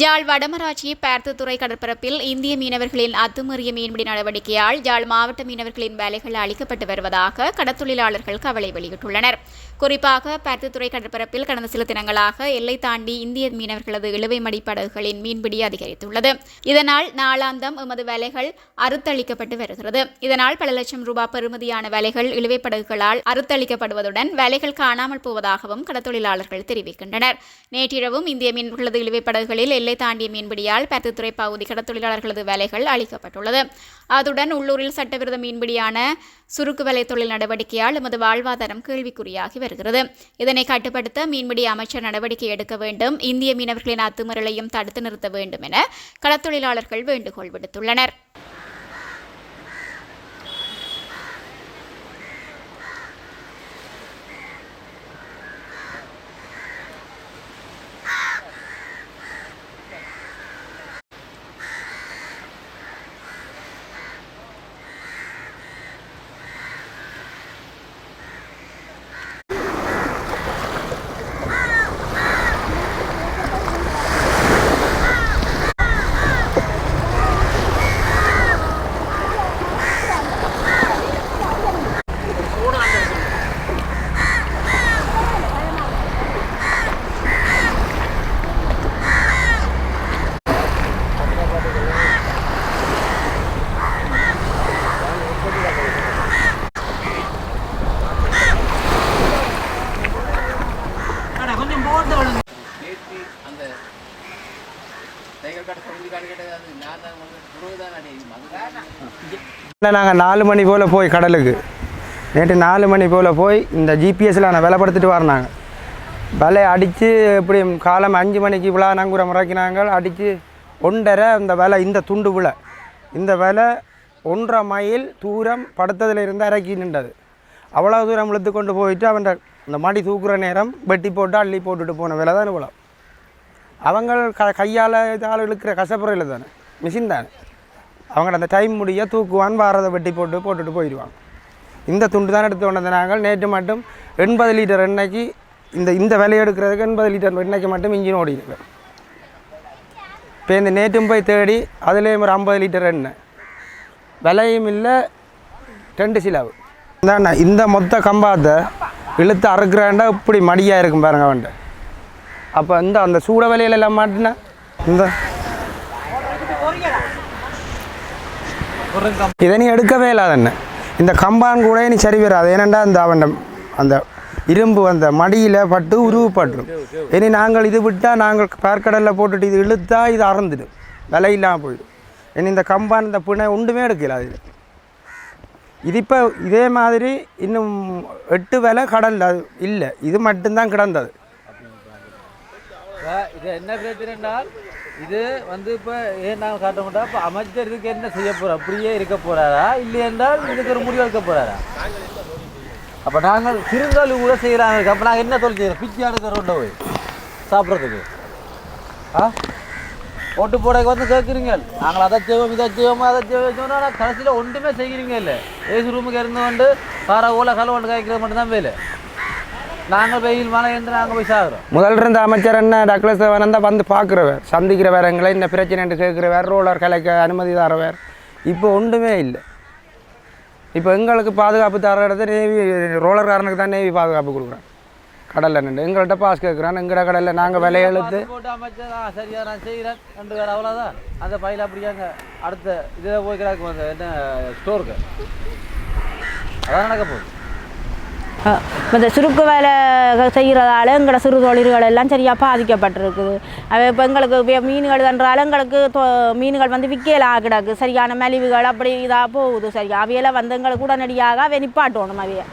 ஜாழ் வடமராட்சி பேர்த்துத்துறை கடற்பரப்பில் இந்திய மீனவர்களின் அத்துமீறிய மீன்பிடி நடவடிக்கையால் ஜாழ் மாவட்ட மீனவர்களின் வேலைகள் அளிக்கப்பட்டு வருவதாக கடற்தொழிலாளர்கள் கவலை வெளியிட்டுள்ளனர். குறிப்பாக பேர்த்துத்துறை கடற்பரப்பில் கடந்த சில தினங்களாக எல்லை தாண்டி இந்திய மீனவர்களது இழுவை மடி படகுகளின் மீன்பிடி அதிகரித்துள்ளது. இதனால் நாளாந்தம் எமது வேலைகள் அறுத்தளிக்கப்பட்டு வருகிறது. இதனால் பல லட்சம் ரூபாய் பெறுமதியான வேலைகள் இழுவை படகுகளால் அறுத்தளிக்கப்படுவதுடன் வேலைகள் காணாமல் போவதாகவும் கடற்தொழிலாளர்கள் தெரிவிக்கின்றனர். நேற்றிரவும் இந்திய மீனவர்களது இழுவை படகுகளில் எல்லை தாண்டிய மீன்பிடியால் பருத்தித்துறை பகுதி கடத்தொழிலாளர்களது வேலைகள் அளிக்கப்பட்டுள்ளது அதுடன் உள்ளூரில் சட்டவிரோத மீன்பிடியான சுருக்கு வலை தொழில் நடவடிக்கையால் எமது வாழ்வாதாரம் கேள்விக்குறியாகி வருகிறது. இதனை கட்டுப்படுத்த மீன்பிடி அமைச்சர் நடவடிக்கை எடுக்க வேண்டும். இந்திய மீனவர்களின் அத்துமீறலையும் தடுத்து நிறுத்த வேண்டும் என கடத்தொழிலாளர்கள் வேண்டுகோள் விடுத்துள்ளனர். அது நாங்கள் நாலு மணி போல் போய் கடலுக்கு. நேற்று நாலு மணி போல் போய் இந்த ஜிபிஎஸ்சில் நான் விலைப்படுத்திட்டு வரனாங்க விலை அடித்து எப்படி காலம் அஞ்சு மணிக்கு விழா நங்குற முறைக்கினாங்க. அடித்து ஒன்றரை இந்த விலை இந்த துண்டு விலை இந்த விலை ஒன்றரை மைல் தூரம் படுத்ததில் இருந்து இறக்கி நின்றது. அவ்வளோ தூரம் இழுத்து கொண்டு போயிட்டு அவன் இந்த மாடி தூக்குற நேரம் வெட்டி போட்டு அள்ளி போட்டுட்டு போன விலை தான் இவ்வளோ அவங்க க கையால் இதால் இழுக்கிற கசப்புறையில் தானே? மிஷின் தானே. அவங்க அந்த டைம் முடிய தூக்குவான் வாரதை வெட்டி போட்டு போட்டுட்டு போயிடுவாங்க இந்த துண்டு தான் எடுத்து கொண்டு நாங்கள் நேற்று மட்டும் எண்பது லிட்டர் எண்ணெய்க்கு இந்த இந்த விலை எடுக்கிறதுக்கு எண்பது லிட்டர் எண்ணெய்க்கு மட்டும் இன்ஜின் ஓடிருக்கு இப்போ இந்த நேற்றும் போய் தேடி அதுலேயும் ஒரு ஐம்பது லிட்டர் எண்ணெய். விலையும் இல்லை ரெண்டு சிலாவு. இந்த இந்த மொத்த கம்பாத்தை இழுத்து அறுக்கிறாண்டா இப்படி மடியாக இருக்கும் பாருங்க அவன்கிட்ட. அப்போ இந்த அந்த சூட விலையில எல்லாம் மாட்டினா? இந்த. இதை நீ எடுக்கவே இல்லை இந்த கம்பான் கூட நீ சரி வராது. ஏனண்டா அந்த அவன் அந்த இரும்பு அந்த மடியில் பட்டு உருவப்பட்டுரும். இனி நாங்கள் இது விட்டால் நாங்கள் பார்க்கடலில் போட்டுட்டு இது இழுத்தா இது அறந்துடும். விலை இல்லாமல் போயிடும். இனி இந்த கம்பான் இந்த பிணை ஒன்றுமே எடுக்கல அது இது இப்போ இதே மாதிரி இன்னும் எட்டு வேலை கடலில் அது இல்லை இது மட்டும்தான் கிடந்தது இது என்ன பிரச்சனைனால் இது வந்து இப்போ ஏன் நாங்கள் காட்ட மாட்டோம் இப்போ அமைச்சர் இதுக்கு என்ன செய்ய போகிறோம் அப்படியே இருக்க போகிறாரா இல்லை என்றால் இதுக்கு ஒரு முடிவு எடுக்க போகிறாரா அப்போ நாங்கள் சிறுதொழில் கூட செய்கிறாங்க அப்போ நாங்கள் என்ன தொழில் செய்கிறோம் பிச்சை எடுக்கிறோம் போய் சாப்பிட்றதுக்கு ஆ ஓட்டு போடக்கு வந்து கேட்குறீங்க நாங்கள் அதை செய்வோம் இதை செய்வோம் அதை செய்வோம் கடைசியில் ஒன்றுமே செய்கிறீங்க இல்லை ஏசி ரூமுக்கு இருந்து கொண்டு கார ஓலை ஒன்று காய்க்கிறது மட்டும்தான் வேலை. நாங்கள் வெயில் மழை இருந்து நாங்கள் போய் சாகுறோம். முதல்ல இருந்த அமைச்சர் என்ன? டக்ளஸ் வந்தால் வந்து பார்க்குறவர். சந்திக்கிறவர் எங்களை இந்த பிரச்சனை கேட்குறவர் ரோலர் கலைக்க அனுமதி தரவர். இப்போ ஒன்றுமே இல்லை. இப்போ எங்களுக்கு பாதுகாப்பு தர நேவி நேவி ரோலர்காரனுக்கு தான் நேவி பாதுகாப்பு கொடுக்குறேன் கடலில் நின்று எங்கள்கிட்ட பாஸ் கேட்குறான் எங்கட கடலில் நாங்கள் விலையெழுத்து போட்டு அமைச்சர் ஆ சரியா நான் செய்கிறேன் ரெண்டு பேர் அவ்வளோதான் அந்த பையில அப்படியாங்க அடுத்த இதில் போய் அந்த என்ன ஸ்டோருக்கு. அதான் நடக்க போகுது. இந்த சுருக்கு வேலை செய்கிறதால எங்களோட சிறு தொழில்கள் எல்லாம் சரியாக பாதிக்கப்பட்டிருக்குது. அது இப்போ எங்களுக்கு மீன்கள் என்றாலும் எங்களுக்கு மீன்கள் வந்து விற்கலாம் கிடக்கு. சரியான மலிவுகள் அப்படி இதாக போகுது. சரியா அவையெல்லாம் வந்து எங்களுக்கு உடனடியாக அவை நிப்பாட்டணும் அவைய.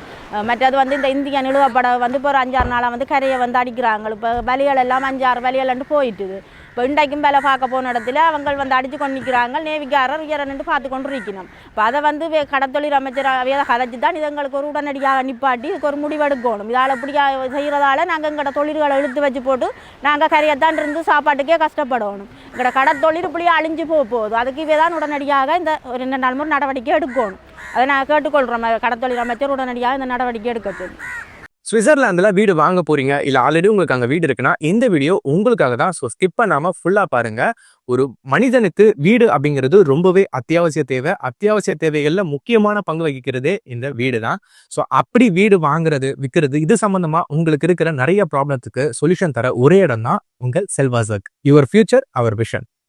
மற்றது வந்து இந்த இந்திய நிலுவப்பட வந்து இப்போ ஒரு அஞ்சாறு நாளாக வந்து கரையை வந்து அடிக்கிறாங்க இப்போ வலிகள் எல்லாம் அஞ்சாறு வலிகள்ன்ட்டு போயிட்டுது. இப்போ இன்றைக்கும் வேலை பார்க்க போன இடத்துல அவங்க வந்து அடித்து கொண்டு நிற்கிறாங்க நேவிக்காரர் உயரன்னு பார்த்து கொண்டு இருக்கணும் இப்போ அதை வந்து வே- கடத்தொழில் அமைச்சர் அவையை கதைச்சு தான் இது எங்களுக்கு ஒரு உடனடியாக நிப்பாட்டி இதுக்கு ஒரு முடிவெடுக்கணும். இதால் இப்படி செய்கிறதால நாங்கள் எங்களோட தொழில்களை இழுத்து வச்சு போட்டு நாங்கள் கரையத்தான் இருந்து சாப்பாட்டுக்கே கஷ்டப்படணும். எங்களோட கடத்தொழில் இப்படியே அழிஞ்சு போக போகுது. அதுக்கு இவே தான் உடனடியாக இந்த ஒரு ரெண்டு நாள் முறை நடவடிக்கை எடுக்கணும். அதை நான் கேட்டுக்கொள்கிறோம் கடத்தொழில் அமைச்சர் உடனடியாக இந்த நடவடிக்கை எடுக்கட்டும். சுவிட்சர்லாந்தில் வீடு வாங்க போறீங்க இல்லை ஆல்ரெடி உங்களுக்கு அங்கே வீடு இருக்குன்னா இந்த வீடியோ உங்களுக்காக தான். ஸோ ஸ்கிப் பண்ணாமல் ஃபுல்லாக பாருங்க. ஒரு மனிதனுக்கு வீடு அப்படிங்கிறது ரொம்பவே அத்தியாவசிய தேவை. அத்தியாவசிய தேவைகளில் முக்கியமான பங்கு வகிக்கிறதே இந்த வீடு தான். ஸோ அப்படி வீடு வாங்குறது விற்கிறது இது சம்மந்தமாக உங்களுக்கு இருக்கிற நிறைய ப்ராப்ளத்துக்கு சொல்யூஷன் தர ஒரே இடம் தான் உங்கள் செல்வாசக். Your future our vision